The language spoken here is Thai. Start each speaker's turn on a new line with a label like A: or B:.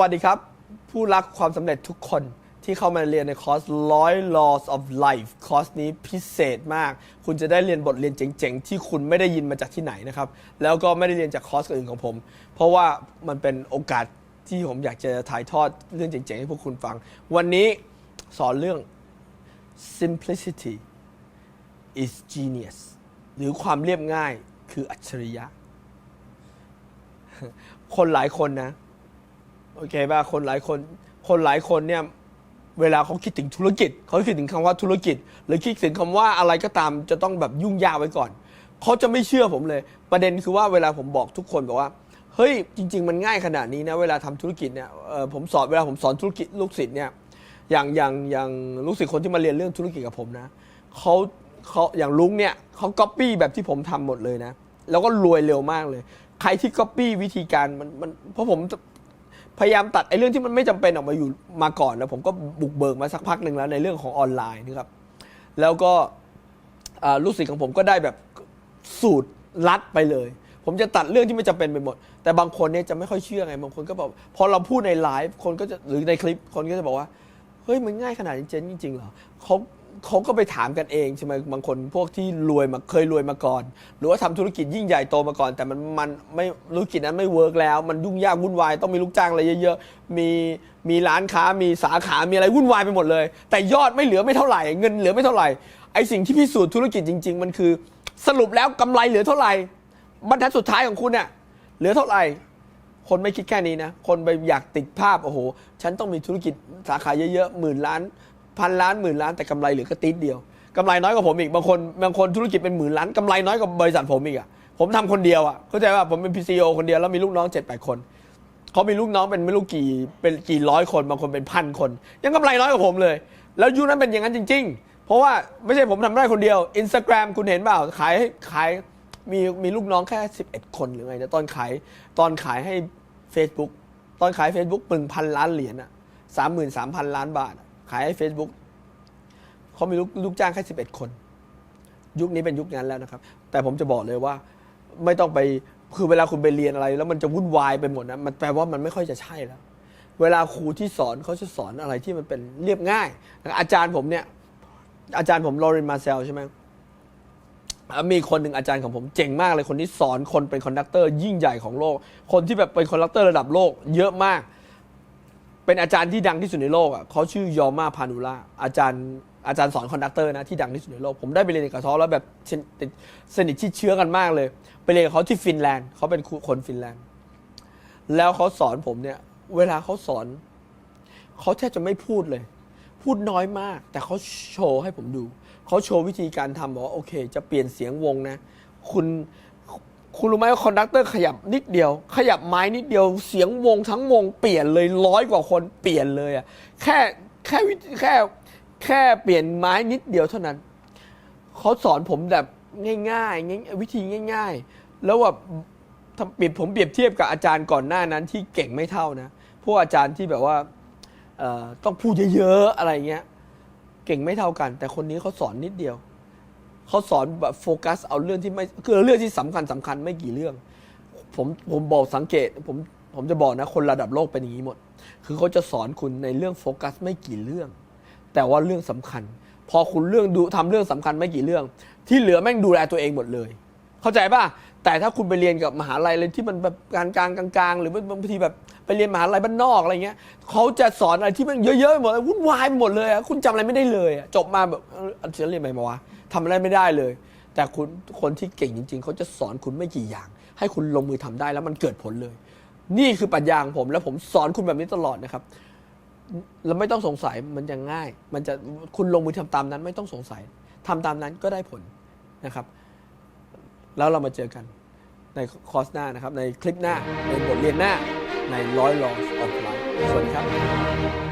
A: วัสดีครับ ผู้รักความสำเร็จทุกคนที่เข้ามาเรียนในคอร์ส100 laws of life คอร์สนี้พิเศษมาก คุณจะได้เรียนบทเรียนเจ๋งๆ ที่คุณไม่ได้ยินมาจากที่ไหนนะครับ แล้วก็ไม่ได้เรียนจากคอร์สอื่นของผม เพราะว่ามันเป็นโอกาสที่ผมอยากจะถ่ายทอดเรื่องเจ๋งๆ ให้พวกคุณฟัง วันนี้สอนเรื่อง simplicity is genius หรือความเรียบง่ายคืออัจฉริยะ คนหลายคนนะ โอเคป่ะคนหลายคน คนหลายคนเนี่ยเวลาเขาคิดถึงธุรกิจ เขาคิดถึงคำว่าธุรกิจ หรือคิดถึงคำว่าอะไรก็ตามจะต้องแบบยุ่งยากไว้ก่อน เขาจะไม่เชื่อผมเลย ประเด็นคือว่าเวลาผมบอกทุกคนบอกว่า เฮ้ยจริง ๆ มันง่ายขนาดนี้นะเวลาทำธุรกิจเนี่ยผมสอนเวลาผมสอนธุรกิจลูกศิษย์เนี่ยอย่างอย่างอย่างลูกศิษย์คนที่มาเรียนเรื่องธุรกิจกับผมนะเขาเขาอย่างลุงเนี่ยเขาก๊อปปี้แบบที่ผมทำหมดเลยนะ แล้วก็รวยเร็วมากเลย ใครที่ก๊อปปี้วิธีการมันมันเพราะผม พยายามตัดไอ้เรื่องที่มันไม่จำเป็นออกมาอยู่มาก่อนแล้ว ผมก็บุกเบิกมาสักพักหนึ่งแล้วในเรื่องของออนไลน์นะครับ แล้วก็ลูกศิษย์ของผมก็ได้แบบสูตรลัดไปเลย ผมจะตัดเรื่องที่ไม่จำเป็นไปหมด แต่บางคนเนี่ยจะไม่ค่อยเชื่อไงบางคนก็บอกพอเราพูดในไลฟ์คนก็จะหรือในคลิปคนก็จะบอกว่าเฮ้ยมันง่ายขนาดนี้เจนจริงๆเหรอเขา เขาก็ไปถามกันเองใช่ไหมบางคนพวกที่รวยมาเคยรวยมาก่อน หรือว่าทำธุรกิจยิ่งใหญ่โตมาก่อน แต่มันมันไม่ธุรกิจนั้นไม่เวิร์กแล้ว มันยุ่งยากวุ่นวายต้องมีลูกจ้างอะไรเยอะๆมีมีร้านค้ามีสาขามีอะไรวุ่นวายไปหมดเลย แต่ยอดไม่เหลือไม่เท่าไหร่เงินเหลือไม่เท่าไหร่ไอสิ่งที่พิสูจน์ธุรกิจจริง ๆ มันคือ สรุปแล้วกำไรเหลือเท่าไหร่บรรทัดสุดท้ายของคุณเนี่ยเหลือเท่าไหร่คนไม่คิดแค่นี้นะ คนไปอยากติดภาพ โอ้โห ฉันต้องมีธุรกิจสาขาเยอะๆหมื่นล้าน พันล้านหมื่นล้านแต่กำไรเหลือก็ติดเดียวกำไรน้อยกว่าผมอีกบางคนบางคนธุรกิจเป็นหมื่นล้านกำไรน้อยกว่าบริษัทผมอีกอะผมทำคนเดียวอะเข้าใจว่าผมเป็นพีซีโอคนเดียวแล้วมีลูกน้องเจ็ดแปดคนเขามีลูกน้องเป็นไม่รู้กี่เป็นกี่ร้อยคนบางคนเป็นพันคน ยังกำไรน้อยกว่าผมเลย แล้วยุคนั้นเป็นอย่างนั้นจริง ๆ เพราะว่าไม่ใช่ผมทำได้คนเดียวอินสตาแกรมคุณเห็นเปล่าขายขายมีมีลูกน้องแค่ 11 คนหรือไงนะตอนขายตอนขายให้ Facebook ตอนขาย Facebook ปึงพันล้านเหรียญอะสามหมื่นสามพันล้านบาท ขายให้ Facebook เขามีลูกลกจ้างแค่ 11 คน ยุคนี้เป็นยุคนั้นแล้วนะครับ แต่ผมจะบอกเลยว่า ไม่ต้องไปคือเวลาคุณไปเรียนอะไร แล้วมันจะวุ่นวายไปหมดนะมันแปลว่ามันไม่ค่อยจะใช่แล้ว เวลาครูที่สอนเขาจะสอนอะไรที่มันเป็นเรียบง่าย อาจารย์ผมเนี่ย อาจารย์ผมลอเรนมาเซลใช่ไหมมีคนหนึ่งอาจารย์ของผมเจ๋งมากเลยคนที่สอนคนเป็นคอนดักเตอร์ยิ่งใหญ่ของโลก คนที่แบบเป็นคอนดักเตอร์ระดับโลก เยอะมาก เป็นอาจารย์ที่ดังที่สุดในโลกอะเขาชื่อยอมาพานูล่าอาจารย์อาจารย์สอนคอนดักเตอร์นะที่ดังที่สุดในโลก ผมได้ไปเรียนกับเขาแล้วแบบสนิททชิดเชื้อกันมากเลย ไปเรียนกับเขาที่ฟินแลนด์เขาเป็นคนฟินแลนด์ แล้วเขาสอนผมเนี่ย เวลาเขาสอนเขาแทบจะไม่พูดเลย พูดน้อยมาก แต่เขาโชว์ให้ผมดู เขาโชว์วิธีการทำบอกว่าโอเค จะเปลี่ยนเสียงวงนะ คุณ คุณรู้ไหมว่าคอนดักเตอร์ขยับนิดเดียว ขยับไม้นิดเดียวเสียงวงทั้งวงเปลี่ยนเลยร้อยกว่าคนเปลี่ยนเลยอะแค่แค่วิธีแค่แค่เปลี่ยนไม้นิดเดียวเท่านั้นเขาสอนผมแบบง่ายๆง่ายวิธีง่าย ๆ แล้วแบบถ้าเปรียบผมเปรียบเทียบกับอาจารย์ก่อนหน้านั้นที่เก่งไม่เท่านะพวกอาจารย์ที่แบบว่าต้องพูดเยอะๆอะไรเงี้ย เก่งไม่เท่ากัน แต่คนนี้เขาสอนนิดเดียว เขาสอนแบบโฟกัสเอาเรื่องที่ไม่คือเรื่องที่สำคัญสำคัญไม่กี่เรื่อง ผมผมบอกสังเกตผมผมจะบอกนะคนระดับโลกเป็นอย่างนี้หมด คือเขาจะสอนคุณในเรื่องโฟกัสไม่กี่เรื่อง แต่ว่าเรื่องสำคัญ พอคุณเรื่องดูทำเรื่องสำคัญไม่กี่เรื่อง ที่เหลือแม่งดูแลตัวเองหมดเลย เข้าใจป่ะ แต่ถ้าคุณไปเรียนกับมหาลัยเลยที่มันแบบกลางกลางกลางๆ หรือบางทีแบบไปเรียนมหาลัยบ้านนอกอะไรเงี้ยเขาจะสอนอะไรที่มันเยอะๆไปหมดเลยวุ่นวายไปหมดเลยอะคุณจำอะไรไม่ได้เลยอะจบมาแบบเออฉันเรียนไรมาวะทำอะไรไม่ได้เลย แต่คุณคนที่เก่งจริง ๆเขาจะสอนคุณไม่กี่อย่าง ให้คุณลงมือทำได้แล้วมันเกิดผลเลย นี่คือปรัชญาของผม แล้วผมสอนคุณแบบนี้ตลอดนะครับ แล้วไม่ต้องสงสัยมันจะง่าย มันจะคุณลงมือทำตามนั้นไม่ต้องสงสัยทำตามนั้นก็ได้ผลนะครับ แล้วเรามาเจอกันในคอร์สหน้านะครับ ในคลิปหน้า ในบทเรียนหน้าในร้อยลอออฟไลน์สวัสดีครับ